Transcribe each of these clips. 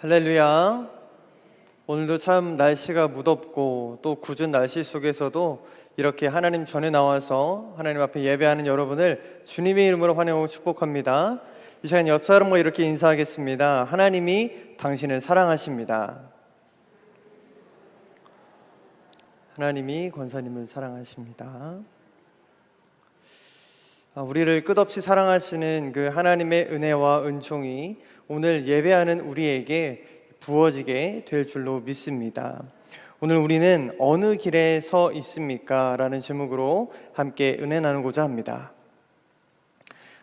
할렐루야. 오늘도 참 날씨가 무덥고 또 굳은 날씨 속에서도 이렇게 하나님 전에 나와서 하나님 앞에 예배하는 여러분을 주님의 이름으로 환영하고 축복합니다. 이 시간 옆 사람과 이렇게 인사하겠습니다. 하나님이 당신을 사랑하십니다. 하나님이 권사님을 사랑하십니다. 아, 우리를 끝없이 사랑하시는 그 하나님의 은혜와 은총이 오늘 예배하는 우리에게 부어지게 될 줄로 믿습니다. 오늘 우리는 어느 길에 서 있습니까? 라는 제목으로 함께 은혜 나누고자 합니다.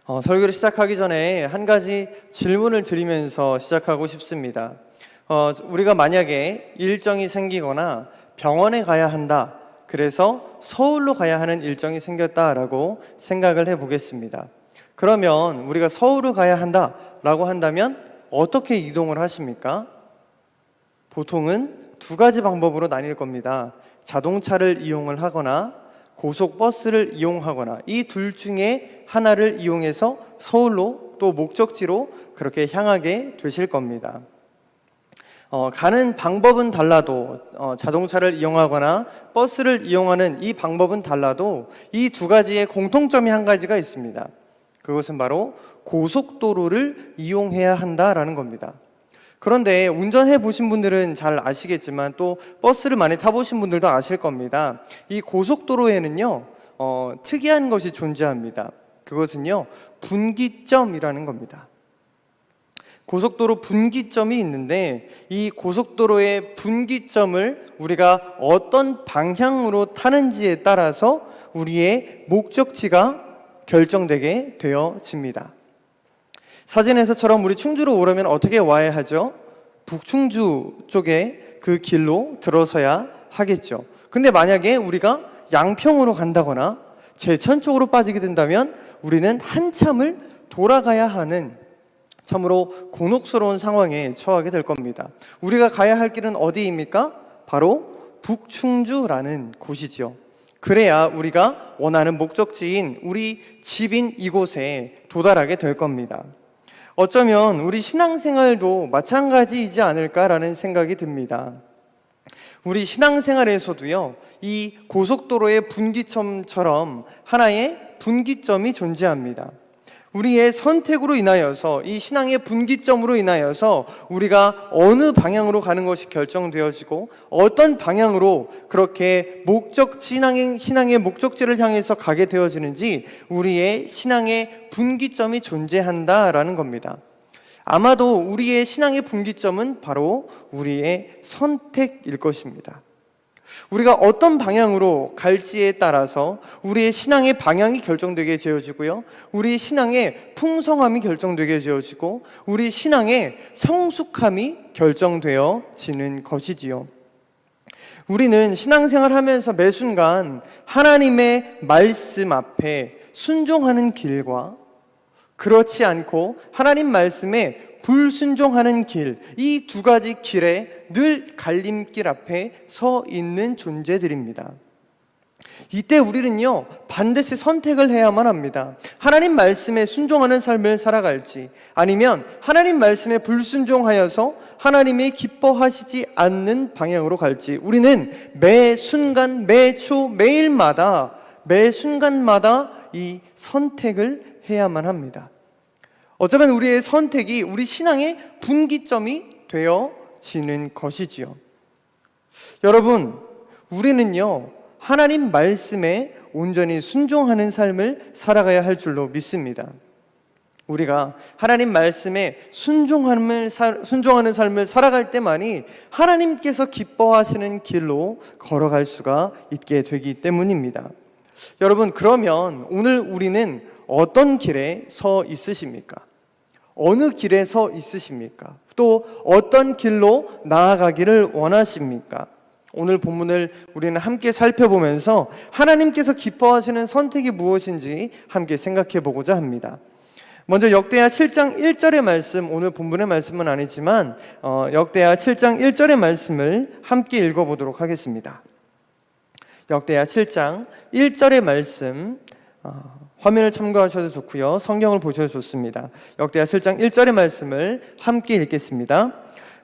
어, 설교를 시작하기 전에 한 가지 질문을 드리면서 시작하고 싶습니다. 어, 우리가 만약에 일정이 생기거나 병원에 가야 한다. 그래서 서울로 가야 하는 일정이 생겼다라고 생각을 해 보겠습니다. 그러면 우리가 서울을 가야 한다 라고 한다면 어떻게 이동을 하십니까? 보통은 두 가지 방법으로 나뉠 겁니다. 자동차를 이용을 하거나 고속버스를 이용하거나 이 둘 중에 하나를 이용해서 서울로 또 목적지로 그렇게 향하게 되실 겁니다. 어, 가는 방법은 달라도 어, 자동차를 이용하거나 버스를 이용하는 이 방법은 달라도 이 두 가지의 공통점이 한 가지가 있습니다. 그것은 바로 고속도로를 이용해야 한다라는 겁니다. 그런데 운전해 보신 분들은 잘 아시겠지만 또 버스를 많이 타보신 분들도 아실 겁니다. 이 고속도로에는요, 어, 특이한 것이 존재합니다. 그것은요, 분기점이라는 겁니다. 고속도로 분기점이 있는데 이 고속도로의 분기점을 우리가 어떤 방향으로 타는지에 따라서 우리의 목적지가 결정되게 되어집니다. 사진에서처럼 우리 충주로 오려면 어떻게 와야 하죠? 북충주 쪽에 그 길로 들어서야 하겠죠. 근데 만약에 우리가 양평으로 간다거나 제천 쪽으로 빠지게 된다면 우리는 한참을 돌아가야 하는 참으로 곤혹스러운 상황에 처하게 될 겁니다. 우리가 가야 할 길은 어디입니까? 바로 북충주라는 곳이지요. 그래야 우리가 원하는 목적지인 우리 집인 이곳에 도달하게 될 겁니다. 어쩌면 우리 신앙생활도 마찬가지이지 않을까라는 생각이 듭니다. 우리 신앙생활에서도요, 이 고속도로의 분기점처럼 하나의 분기점이 존재합니다. 우리의 선택으로 인하여서 이 신앙의 분기점으로 인하여서 우리가 어느 방향으로 가는 것이 결정되어지고 어떤 방향으로 그렇게 목적 신앙의 신앙의 목적지를 향해서 가게 되어지는지 우리의 신앙의 분기점이 존재한다라는 겁니다. 아마도 우리의 신앙의 분기점은 바로 우리의 선택일 것입니다. 우리가 어떤 방향으로 갈지에 따라서 우리의 신앙의 방향이 결정되게 되어지고요. 우리 신앙의 풍성함이 결정되게 되어지고 우리 신앙의 성숙함이 결정되어지는 것이지요. 우리는 신앙생활 하면서 매 순간 하나님의 말씀 앞에 순종하는 길과 그렇지 않고 하나님 말씀에 불순종하는 길, 이 두 가지 길에 늘 갈림길 앞에 서 있는 존재들입니다. 이때 우리는요, 반드시 선택을 해야만 합니다. 하나님 말씀에 순종하는 삶을 살아갈지, 아니면 하나님 말씀에 불순종하여서 하나님이 기뻐하시지 않는 방향으로 갈지, 우리는 매 순간, 매 초, 매일마다, 매 순간마다 이 선택을 해야만 합니다. 어쩌면 우리의 선택이 우리 신앙의 분기점이 되어지는 것이지요. 여러분, 우리는요, 하나님 말씀에 온전히 순종하는 삶을 살아가야 할 줄로 믿습니다. 우리가 하나님 말씀에 순종함을 순종하는 삶을 살아갈 때만이 하나님께서 기뻐하시는 길로 걸어갈 수가 있게 되기 때문입니다. 여러분, 그러면 오늘 우리는 어떤 길에 서 있으십니까? 어느 길에 서 있으십니까? 또 어떤 길로 나아가기를 원하십니까? 오늘 본문을 우리는 함께 살펴보면서 하나님께서 기뻐하시는 선택이 무엇인지 함께 생각해 보고자 합니다. 먼저 역대하 7장 1절의 말씀, 오늘 본문의 말씀은 아니지만 어, 역대하 7장 1절의 말씀을 함께 읽어보도록 하겠습니다. 역대하 7장 1절의 말씀 어, 화면을 참고하셔도 좋고요. 성경을 보셔도 좋습니다. 역대하 7장 1절의 말씀을 함께 읽겠습니다.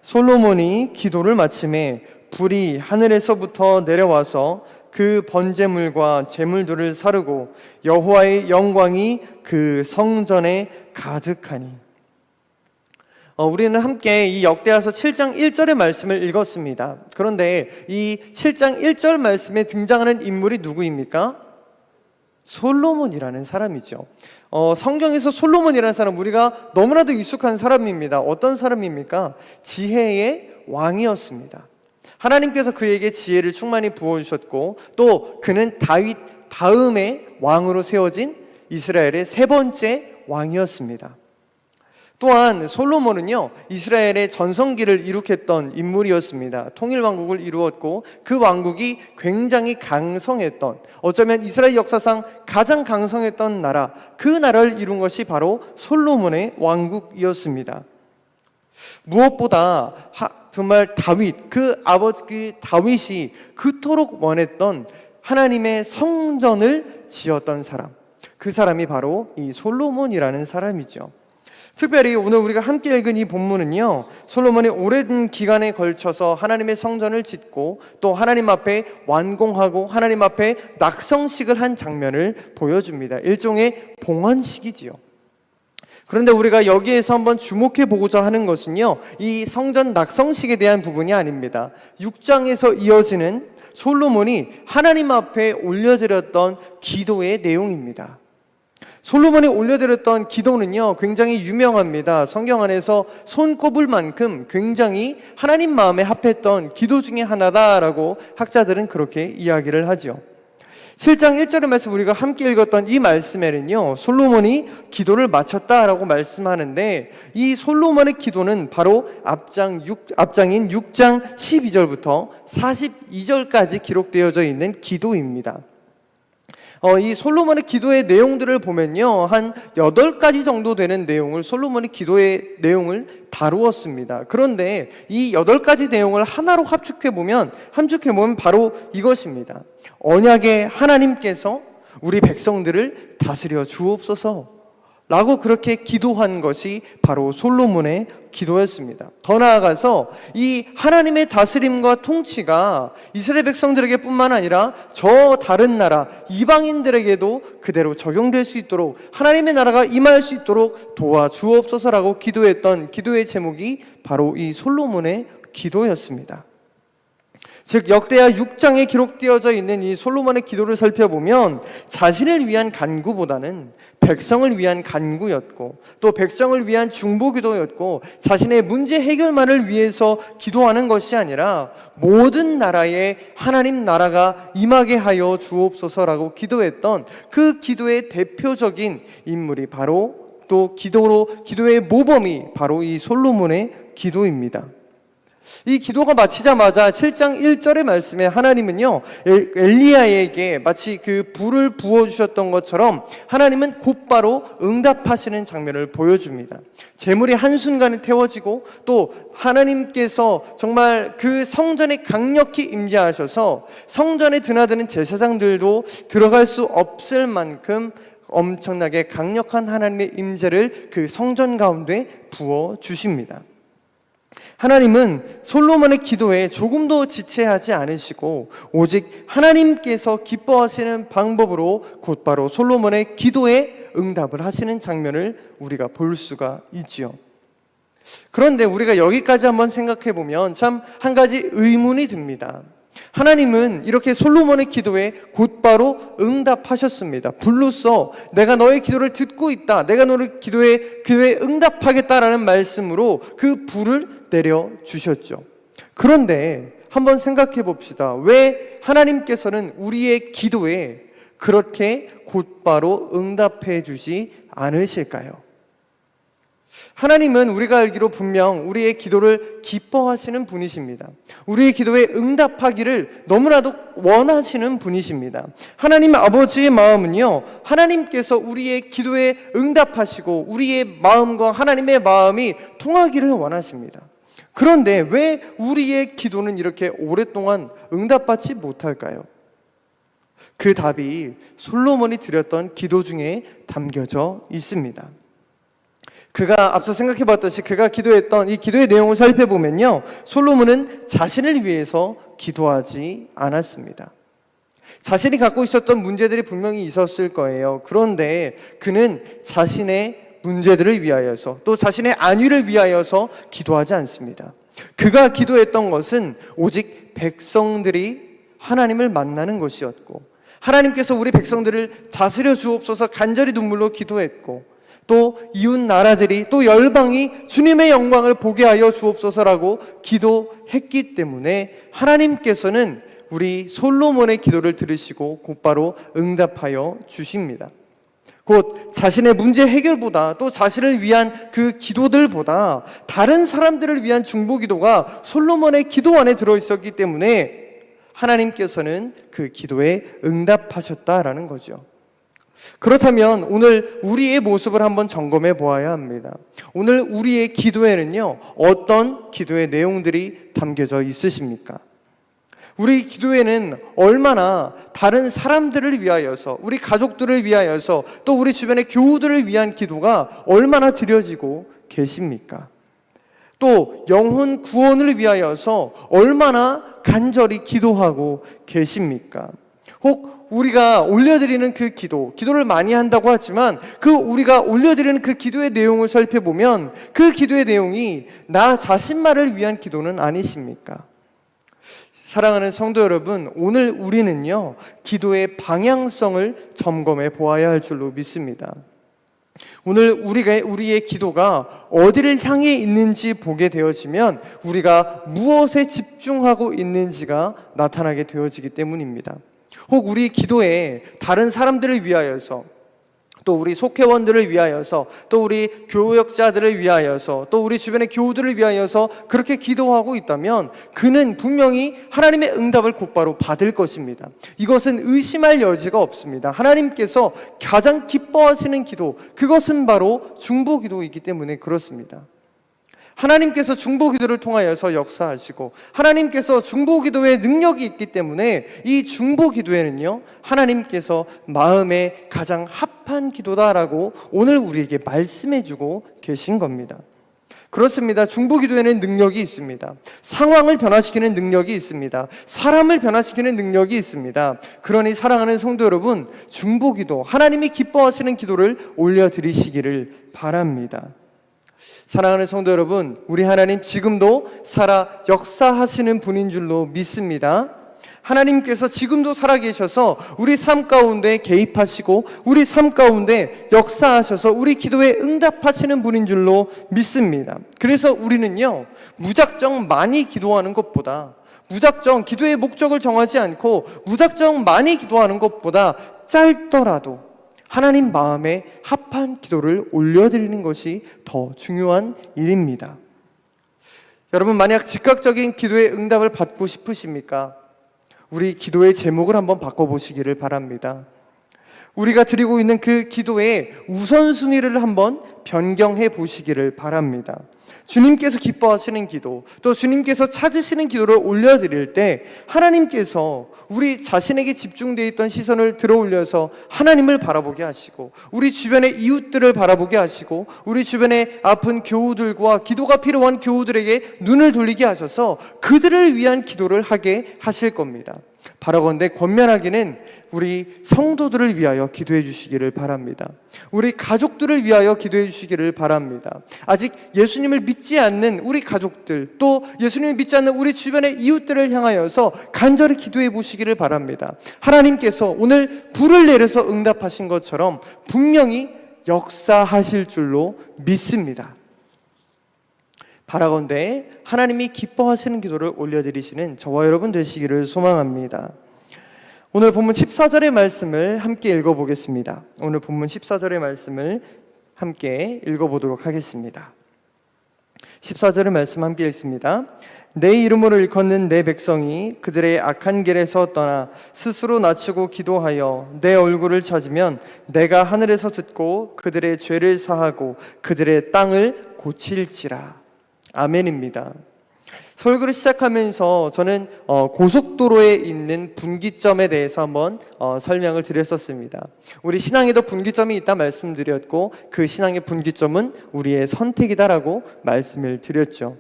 솔로몬이 기도를 마침에 불이 하늘에서부터 내려와서 그 번제물과 제물들을 사르고 여호와의 영광이 그 성전에 가득하니 어, 우리는 함께 이 역대하서 7장 1절의 말씀을 읽었습니다. 그런데 이 7장 1절 말씀에 등장하는 인물이 누구입니까? 솔로몬이라는 사람이죠. 어, 성경에서 솔로몬이라는 사람 우리가 너무나도 익숙한 사람입니다. 어떤 사람입니까? 지혜의 왕이었습니다. 하나님께서 그에게 지혜를 충만히 부어주셨고 또 그는 다윗 다음에 왕으로 세워진 이스라엘의 세 번째 왕이었습니다. 또한 솔로몬은요 이스라엘의 전성기를 이룩했던 인물이었습니다. 통일 왕국을 이루었고 그 왕국이 굉장히 강성했던 어쩌면 이스라엘 역사상 가장 강성했던 나라 그 나라를 이룬 것이 바로 솔로몬의 왕국이었습니다. 무엇보다 하, 정말 다윗 그 아버지 그 다윗이 그토록 원했던 하나님의 성전을 지었던 사람 그 사람이 바로 이 솔로몬이라는 사람이죠. 특별히 오늘 우리가 함께 읽은 이 본문은요, 솔로몬이 오랜 기간에 걸쳐서 하나님의 성전을 짓고 또 하나님 앞에 완공하고 하나님 앞에 낙성식을 한 장면을 보여줍니다. 일종의 봉헌식이지요. 그런데 우리가 여기에서 한번 주목해 보고자 하는 것은요, 이 성전 낙성식에 대한 부분이 아닙니다. 6장에서 이어지는 솔로몬이 하나님 앞에 올려드렸던 기도의 내용입니다. 솔로몬이 올려드렸던 기도는요, 굉장히 유명합니다. 성경 안에서 손꼽을 만큼 굉장히 하나님 마음에 합했던 기도 중에 하나다라고 학자들은 그렇게 이야기를 하죠. 7장 1절의 말씀 우리가 함께 읽었던 이 말씀에는요, 솔로몬이 기도를 마쳤다라고 말씀하는데, 이 솔로몬의 기도는 바로 앞장 6, 앞장인 6장 12절부터 42절까지 기록되어져 있는 기도입니다. 어, 이 솔로몬의 기도의 내용들을 보면요. 한 8가지 정도 되는 내용을 솔로몬의 기도의 내용을 다루었습니다. 그런데 이 8가지 내용을 하나로 합축해 보면 함축해 보면 바로 이것입니다. 언약의 하나님께서 우리 백성들을 다스려 주옵소서. 라고 그렇게 기도한 것이 바로 솔로몬의 기도였습니다. 더 나아가서 이 하나님의 다스림과 통치가 이스라엘 백성들에게 뿐만 아니라 저 다른 나라 이방인들에게도 그대로 적용될 수 있도록 하나님의 나라가 임할 수 있도록 도와주옵소서라고 기도했던 기도의 제목이 바로 이 솔로몬의 기도였습니다. 즉 역대하 6장에 기록되어져 있는 이 솔로몬의 기도를 살펴보면 자신을 위한 간구보다는 백성을 위한 간구였고 또 백성을 위한 중보 기도였고 자신의 문제 해결만을 위해서 기도하는 것이 아니라 모든 나라에 하나님 나라가 임하게 하여 주옵소서라고 기도했던 그 기도의 대표적인 인물이 바로 또 기도로 기도의 모범이 바로 이 솔로몬의 기도입니다. 이 기도가 마치자마자 7장 1절의 말씀에 하나님은요, 엘리야에게 마치 그 불을 부어주셨던 것처럼 하나님은 곧바로 응답하시는 장면을 보여줍니다. 재물이 한순간에 태워지고 또 하나님께서 정말 그 성전에 강력히 임재하셔서 성전에 드나드는 제사장들도 들어갈 수 없을 만큼 엄청나게 강력한 하나님의 임재를 그 성전 가운데 부어 주십니다. 하나님은 솔로몬의 기도에 조금도 지체하지 않으시고 오직 하나님께서 기뻐하시는 방법으로 곧바로 솔로몬의 기도에 응답을 하시는 장면을 우리가 볼 수가 있지요. 그런데 우리가 여기까지 한번 생각해 보면 참 한 가지 의문이 듭니다. 하나님은 이렇게 솔로몬의 기도에 곧바로 응답하셨습니다. 불로써 내가 너의 기도를 듣고 있다. 내가 너의 기도에 기도에 응답하겠다라는 말씀으로 그 불을 내려 주셨죠. 그런데 한번 생각해 봅시다. 왜 하나님께서는 우리의 기도에 그렇게 곧바로 응답해 주지 않으실까요? 하나님은 우리가 알기로 분명 우리의 기도를 기뻐하시는 분이십니다. 우리의 기도에 응답하기를 너무나도 원하시는 분이십니다. 하나님 아버지의 마음은요, 하나님께서 우리의 기도에 응답하시고 우리의 마음과 하나님의 마음이 통하기를 원하십니다. 그런데 왜 우리의 기도는 이렇게 오랫동안 응답받지 못할까요? 그 답이 솔로몬이 드렸던 기도 중에 담겨져 있습니다. 그가 앞서 생각해 봤듯이 그가 기도했던 이 기도의 내용을 살펴보면요. 솔로몬은 자신을 위해서 기도하지 않았습니다. 자신이 갖고 있었던 문제들이 분명히 있었을 거예요. 그런데 그는 자신의 문제들을 위하여서 또 자신의 안위를 위하여서 기도하지 않습니다. 그가 기도했던 것은 오직 백성들이 하나님을 만나는 것이었고 하나님께서 우리 백성들을 다스려 주옵소서 간절히 눈물로 기도했고 또 이웃 나라들이 또 열방이 주님의 영광을 보게 하여 주옵소서라고 기도했기 때문에 하나님께서는 우리 솔로몬의 기도를 들으시고 곧바로 응답하여 주십니다. 곧 자신의 문제 해결보다 또 자신을 위한 그 기도들보다 다른 사람들을 위한 중보 기도가 솔로몬의 기도 안에 들어 있었기 때문에 하나님께서는 그 기도에 응답하셨다라는 거죠. 그렇다면 오늘 우리의 모습을 한번 점검해 보아야 합니다. 오늘 우리의 기도에는요, 어떤 기도의 내용들이 담겨져 있으십니까? 우리 기도에는 얼마나 다른 사람들을 위하여서, 우리 가족들을 위하여서, 또 우리 주변의 교우들을 위한 기도가 얼마나 드려지고 계십니까? 또 영혼 구원을 위하여서 얼마나 간절히 기도하고 계십니까? 혹 우리가 올려드리는 그 기도, 기도를 많이 한다고 하지만 그 우리가 올려드리는 그 기도의 내용을 살펴보면 그 기도의 내용이 나 자신만을 위한 기도는 아니십니까? 사랑하는 성도 여러분, 오늘 우리는요, 기도의 방향성을 점검해 보아야 할 줄로 믿습니다. 오늘 우리가 우리의 기도가 어디를 향해 있는지 보게 되어지면 우리가 무엇에 집중하고 있는지가 나타나게 되어지기 때문입니다. 혹 우리 기도에 다른 사람들을 위하여서 또 우리 속회원들을 위하여서 또 우리 교역자들을 위하여서 또 우리 주변의 교우들을 위하여서 그렇게 기도하고 있다면 그는 분명히 하나님의 응답을 곧바로 받을 것입니다. 이것은 의심할 여지가 없습니다. 하나님께서 가장 기뻐하시는 기도 그것은 바로 중보 기도이기 때문에 그렇습니다. 하나님께서 중보 기도를 통하여서 역사하시고 하나님께서 중보 기도에 능력이 있기 때문에 이 중보 기도에는요 하나님께서 마음에 가장 합한 기도다라고 오늘 우리에게 말씀해 주고 계신 겁니다. 그렇습니다. 중보 기도에는 능력이 있습니다. 상황을 변화시키는 능력이 있습니다. 사람을 변화시키는 능력이 있습니다. 그러니 사랑하는 성도 여러분, 중보 기도, 하나님이 기뻐하시는 기도를 올려드리시기를 바랍니다. 사랑하는 성도 여러분, 우리 하나님 지금도 살아 역사하시는 분인 줄로 믿습니다. 하나님께서 지금도 살아계셔서 우리 삶 가운데 개입하시고 우리 삶 가운데 역사하셔서 우리 기도에 응답하시는 분인 줄로 믿습니다. 그래서 우리는요, 무작정 많이 기도하는 것보다 무작정 기도의 목적을 정하지 않고 무작정 많이 기도하는 것보다 짧더라도 하나님 마음에 합한 기도를 올려드리는 것이 더 중요한 일입니다. 여러분, 만약 즉각적인 기도의 응답을 받고 싶으십니까? 우리 기도의 제목을 한번 바꿔보시기를 바랍니다. 우리가 드리고 있는 그 기도의 우선순위를 한번 변경해 보시기를 바랍니다. 주님께서 기뻐하시는 기도, 또 주님께서 찾으시는 기도를 올려드릴 때 하나님께서 우리 자신에게 집중되어 있던 시선을 들어 올려서 하나님을 바라보게 하시고 우리 주변의 이웃들을 바라보게 하시고 우리 주변의 아픈 교우들과 기도가 필요한 교우들에게 눈을 돌리게 하셔서 그들을 위한 기도를 하게 하실 겁니다. 바라건대 권면하기는 우리 성도들을 위하여 기도해 주시기를 바랍니다. 우리 가족들을 위하여 기도해 주시기를 바랍니다. 아직 예수님을 믿지 않는 우리 가족들 또 예수님을 믿지 않는 우리 주변의 이웃들을 향하여서 간절히 기도해 보시기를 바랍니다. 하나님께서 오늘 불을 내려서 응답하신 것처럼 분명히 역사하실 줄로 믿습니다. 바라건대 하나님이 기뻐하시는 기도를 올려드리시는 저와 여러분 되시기를 소망합니다. 오늘 본문 14절의 말씀을 함께 읽어보겠습니다. 오늘 본문 14절의 말씀을 함께 읽어보도록 하겠습니다. 14절의 말씀 함께 읽습니다. 내 이름으로 일컫는 내 백성이 그들의 악한 길에서 떠나 스스로 낮추고 기도하여 내 얼굴을 찾으면 내가 하늘에서 듣고 그들의 죄를 사하고 그들의 땅을 고칠지라. 아멘입니다. 설교를 시작하면서 저는 어, 고속도로에 있는 분기점에 대해서 한번 어, 설명을 드렸었습니다. 우리 신앙에도 분기점이 있다 말씀드렸고 그 신앙의 분기점은 우리의 선택이다라고 말씀을 드렸죠.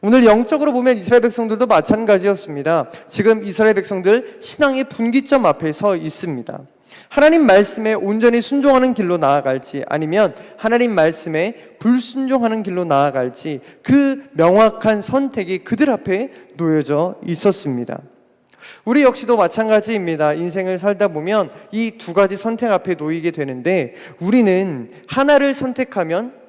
오늘 영적으로 보면 이스라엘 백성들도 마찬가지였습니다. 지금 이스라엘 백성들 신앙의 분기점 앞에 서 있습니다. 하나님 말씀에 온전히 순종하는 길로 나아갈지 아니면 하나님 말씀에 불순종하는 길로 나아갈지 그 명확한 선택이 그들 앞에 놓여져 있었습니다. 우리 역시도 마찬가지입니다. 인생을 살다 보면 이 두 가지 선택 앞에 놓이게 되는데 우리는 하나를 선택하면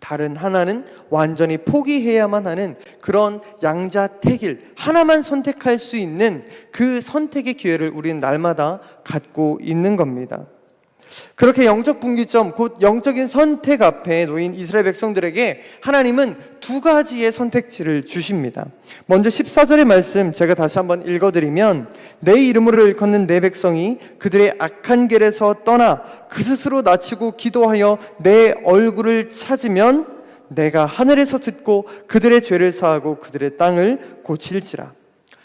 다른 하나는 완전히 포기해야만 하는 그런 양자택일 하나만 선택할 수 있는 그 선택의 기회를 우리는 날마다 갖고 있는 겁니다. 그렇게 영적 분기점, 곧 영적인 선택 앞에 놓인 이스라엘 백성들에게 하나님은 두 가지의 선택지를 주십니다. 먼저 14절의 말씀 제가 다시 한번 읽어드리면 내 이름으로 일컫는 내 백성이 그들의 악한 길에서 떠나 그 스스로 낮추고 기도하여 내 얼굴을 찾으면 내가 하늘에서 듣고 그들의 죄를 사하고 그들의 땅을 고칠지라.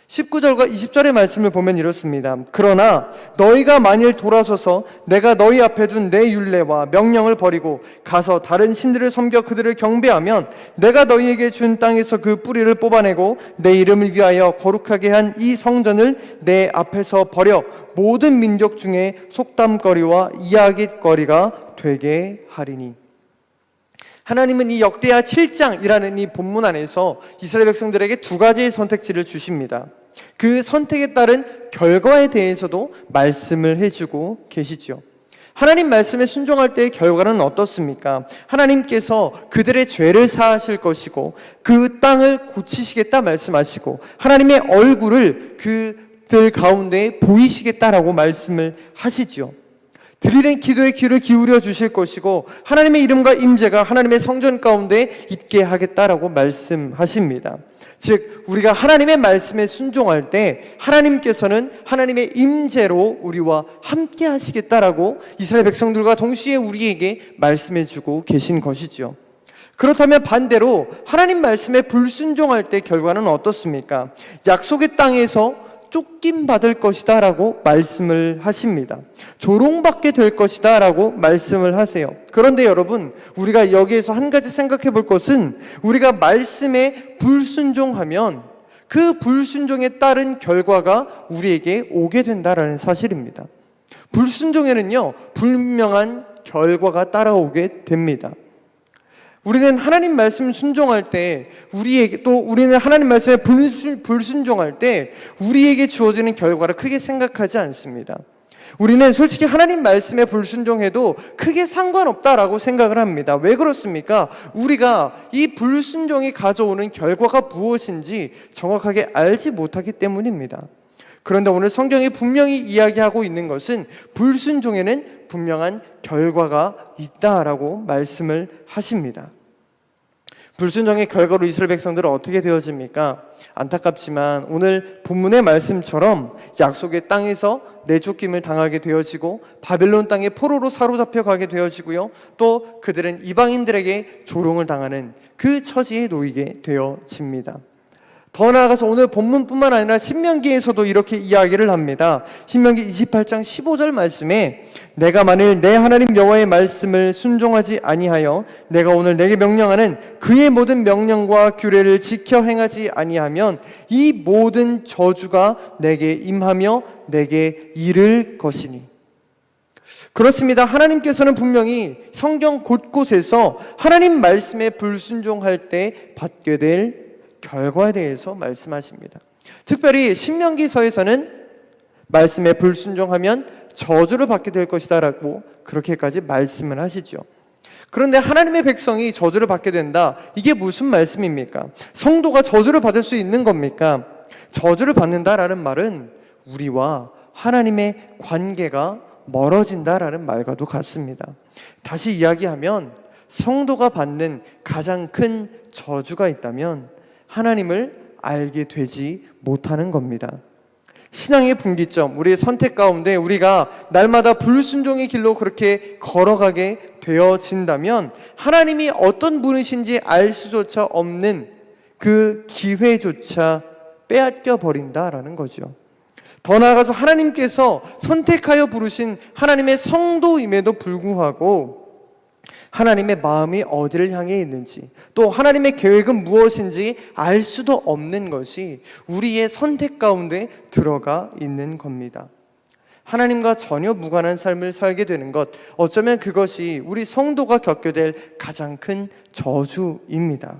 19절과 20절의 말씀을 보면 이렇습니다. 그러나 너희가 만일 돌아서서 내가 너희 앞에 둔 내 율례와 명령을 버리고 가서 다른 신들을 섬겨 그들을 경배하면 내가 너희에게 준 땅에서 그 뿌리를 뽑아내고 내 이름을 위하여 거룩하게 한 이 성전을 내 앞에서 버려 모든 민족 중에 속담거리와 이야깃거리가 되게 하리니 하나님은 이 역대하 7장이라는 이 본문 안에서 이스라엘 백성들에게 두 가지의 선택지를 주십니다. 그 선택에 따른 결과에 대해서도 말씀을 해주고 계시죠. 하나님 말씀에 순종할 때의 결과는 어떻습니까? 하나님께서 그들의 죄를 사하실 것이고 그 땅을 고치시겠다 말씀하시고 하나님의 얼굴을 그들 가운데 보이시겠다라고 말씀을 하시지요. 드리는 기도의 귀를 기울여 주실 것이고 하나님의 이름과 임재가 하나님의 성전 가운데 있게 하겠다라고 말씀하십니다. 즉 우리가 하나님의 말씀에 순종할 때 하나님께서는 하나님의 임재로 우리와 함께 하시겠다라고 이스라엘 백성들과 동시에 우리에게 말씀해 주고 계신 것이죠. 그렇다면 반대로 하나님 말씀에 불순종할 때 결과는 어떻습니까? 약속의 땅에서 쫓김 받을 것이다 라고 말씀을 하십니다. 조롱받게 될 것이다 라고 말씀을 하세요. 그런데 여러분, 우리가 여기에서 한 가지 생각해 볼 것은 우리가 말씀에 불순종하면 그 불순종에 따른 결과가 우리에게 오게 된다라는 사실입니다. 불순종에는요, 불명한 결과가 따라오게 됩니다. 우리는 하나님 말씀 순종할 때 우리에게 또 우리는 하나님 말씀에 불순, 종할 때 우리에게 주어지는 결과를 크게 생각하지 않습니다. 우리는 솔직히 하나님 말씀에 불순종해도 크게 상관없다라고 생각을 합니다. 왜 그렇습니까? 우리가 이 불순종이 가져오는 결과가 무엇인지 정확하게 알지 못하기 때문입니다. 그런데 오늘 성경이 분명히 이야기하고 있는 것은 불순종에는 분명한 결과가 있다라고 말씀을 하십니다. 불순종의 결과로 이스라엘 백성들은 어떻게 되어집니까? 안타깝지만 오늘 본문의 말씀처럼 약속의 땅에서 내쫓김을 당하게 되어지고 바벨론 땅의 포로로 사로잡혀 가게 되어지고요. 또 그들은 이방인들에게 조롱을 당하는 그 처지에 놓이게 되어집니다. 더 나아가서 오늘 본문뿐만 아니라 신명기에서도 이렇게 이야기를 합니다. 신명기 28장 15절 말씀에 내가 만일 내 하나님 여호와의 말씀을 순종하지 아니하여 내가 오늘 내게 명령하는 그의 모든 명령과 규례를 지켜 행하지 아니하면 이 모든 저주가 내게 임하며 내게 이를 것이니 그렇습니다. 하나님께서는 분명히 성경 곳곳에서 하나님 말씀에 불순종할 때 받게 될 결과에 대해서 말씀하십니다. 특별히 신명기서에서는 말씀에 불순종하면 저주를 받게 될 것이다라고 그렇게까지 말씀을 하시죠. 그런데 하나님의 백성이 저주를 받게 된다. 이게 무슨 말씀입니까? 성도가 저주를 받을 수 있는 겁니까? 저주를 받는다라는 말은 우리와 하나님의 관계가 멀어진다라는 말과도 같습니다. 다시 이야기하면 성도가 받는 가장 큰 저주가 있다면 하나님을 알게 되지 못하는 겁니다. 신앙의 분기점, 우리의 선택 가운데 우리가 날마다 불순종의 길로 그렇게 걸어가게 되어진다면 하나님이 어떤 분이신지 알 수조차 없는 그 기회조차 빼앗겨 버린다라는 거죠. 더 나아가서 하나님께서 선택하여 부르신 하나님의 성도임에도 불구하고 하나님의 마음이 어디를 향해 있는지 또 하나님의 계획은 무엇인지 알 수도 없는 것이 우리의 선택 가운데 들어가 있는 겁니다. 하나님과 전혀 무관한 삶을 살게 되는 것, 어쩌면 그것이 우리 성도가 겪게 될 가장 큰 저주입니다.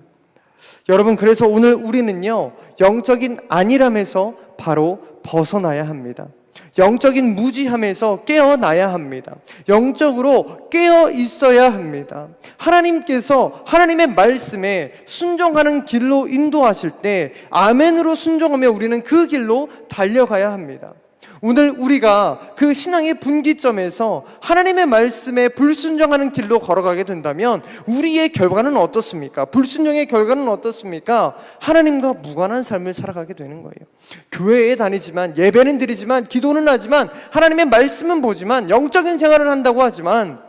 여러분, 그래서 오늘 우리는요, 영적인 안일함에서 바로 벗어나야 합니다. 영적인 무지함에서 깨어나야 합니다. 영적으로 깨어 있어야 합니다. 하나님께서 하나님의 말씀에 순종하는 길로 인도하실 때 아멘으로 순종하며 우리는 그 길로 달려가야 합니다. 오늘 우리가 그 신앙의 분기점에서 하나님의 말씀에 불순종하는 길로 걸어가게 된다면 우리의 결과는 어떻습니까? 불순종의 결과는 어떻습니까? 하나님과 무관한 삶을 살아가게 되는 거예요. 교회에 다니지만 예배는 드리지만 기도는 하지만 하나님의 말씀은 보지만 영적인 생활을 한다고 하지만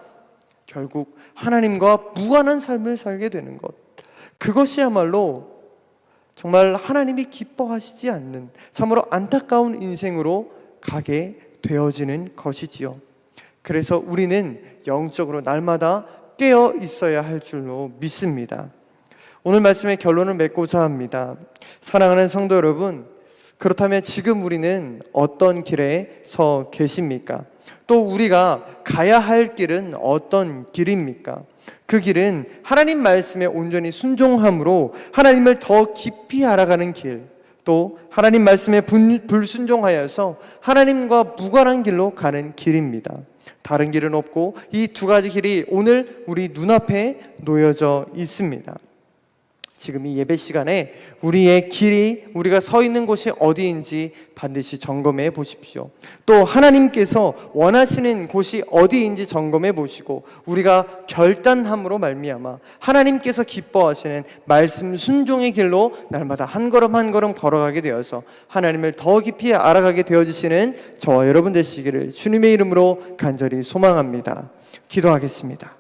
결국 하나님과 무관한 삶을 살게 되는 것. 그것이야말로 정말 하나님이 기뻐하시지 않는 참으로 안타까운 인생으로 가게 되어지는 것이지요. 그래서 우리는 영적으로 날마다 깨어 있어야 할 줄로 믿습니다. 오늘 말씀의 결론을 맺고자 합니다. 사랑하는 성도 여러분, 그렇다면 지금 우리는 어떤 길에 서 계십니까? 또 우리가 가야 할 길은 어떤 길입니까? 그 길은 하나님 말씀에 온전히 순종함으로 하나님을 더 깊이 알아가는 길, 또 하나님 말씀에 분- 불순종하여서 하나님과 무관한 길로 가는 길입니다. 다른 길은 없고 이 두 가지 길이 오늘 우리 눈앞에 놓여져 있습니다. 지금 이 예배 시간에 우리의 길이 우리가 서 있는 곳이 어디인지 반드시 점검해 보십시오. 또 하나님께서 원하시는 곳이 어디인지 점검해 보시고 우리가 결단함으로 말미암아 하나님께서 기뻐하시는 말씀 순종의 길로 날마다 한 걸음 한 걸음 걸어가게 되어서 하나님을 더 깊이 알아가게 되어지시는 저와 여러분 되시기를 주님의 이름으로 간절히 소망합니다. 기도하겠습니다.